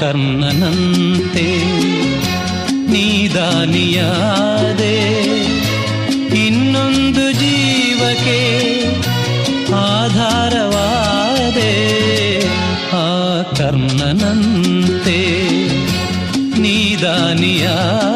ಕರ್ಣನಂತೆ ನೀದಾನಿಯಾದೆ ಇನ್ನೊಂದು ಜೀವಕ್ಕೆ ಆಧಾರವಾದೆ ಆ ಕರ್ಣನಂತೆ ನೀದಾನಿಯಾದೆ.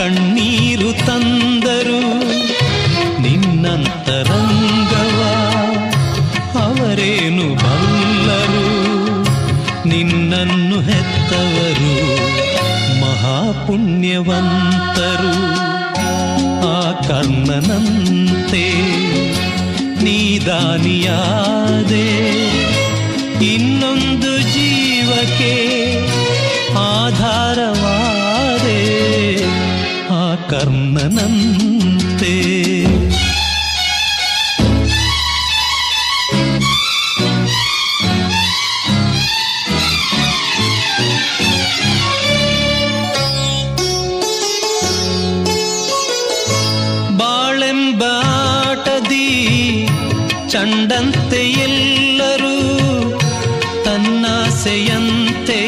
ಕಣ್ಣೀರು ತಂದರು. ನಿನ್ನಂತರಂಗವ ಅವರೇನು ಬಲ್ಲರು? ನಿನ್ನನ್ನು ಹೆತ್ತವರು ಮಹಾಪುಣ್ಯವಂತರು. ಆ ಕರ್ಣನಂತೆ ನೀದಾನಿಯಾದೆ ಇನ್ನೊಂದು ಜೀವಕ್ಕೆ ಆಧಾರವಾದೆ ಕರ್ಣನಂತೆ ಬಾಳೆಂಬಾಟದಿ ಚಂಡಂತೆ ಎಲ್ಲರೂ ತನ್ನಾಸೆಯಂತೆ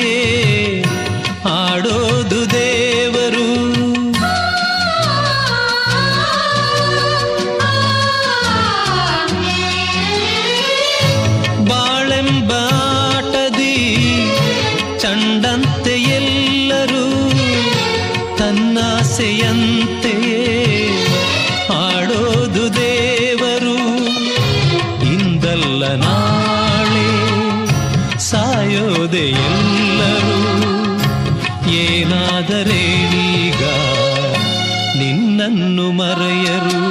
ಚಂಡಂತೆ ಎಲ್ಲರೂ ತನ್ನಾಸೆಯಂತೆಯೇ ಆಡೋದು ದೇವರು. ಇಂದಲ್ಲ ನಾಳೆ ಸಾಯೋದೆ ಎಲ್ಲರೂ. ಏನಾದರೇನೀಗ ನಿನ್ನನ್ನು ಮರೆಯರು.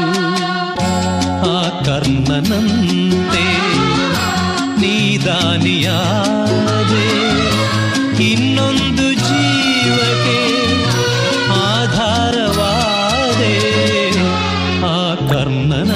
ಆ ಕರ್ಣನಂತೆ ನೀದಾನಿಯಾದೆ ಇನ್ನೊಂದು ಜೀವಕ್ಕೆ ಆಧಾರವಾದೆ ಆ ಕರ್ಮನ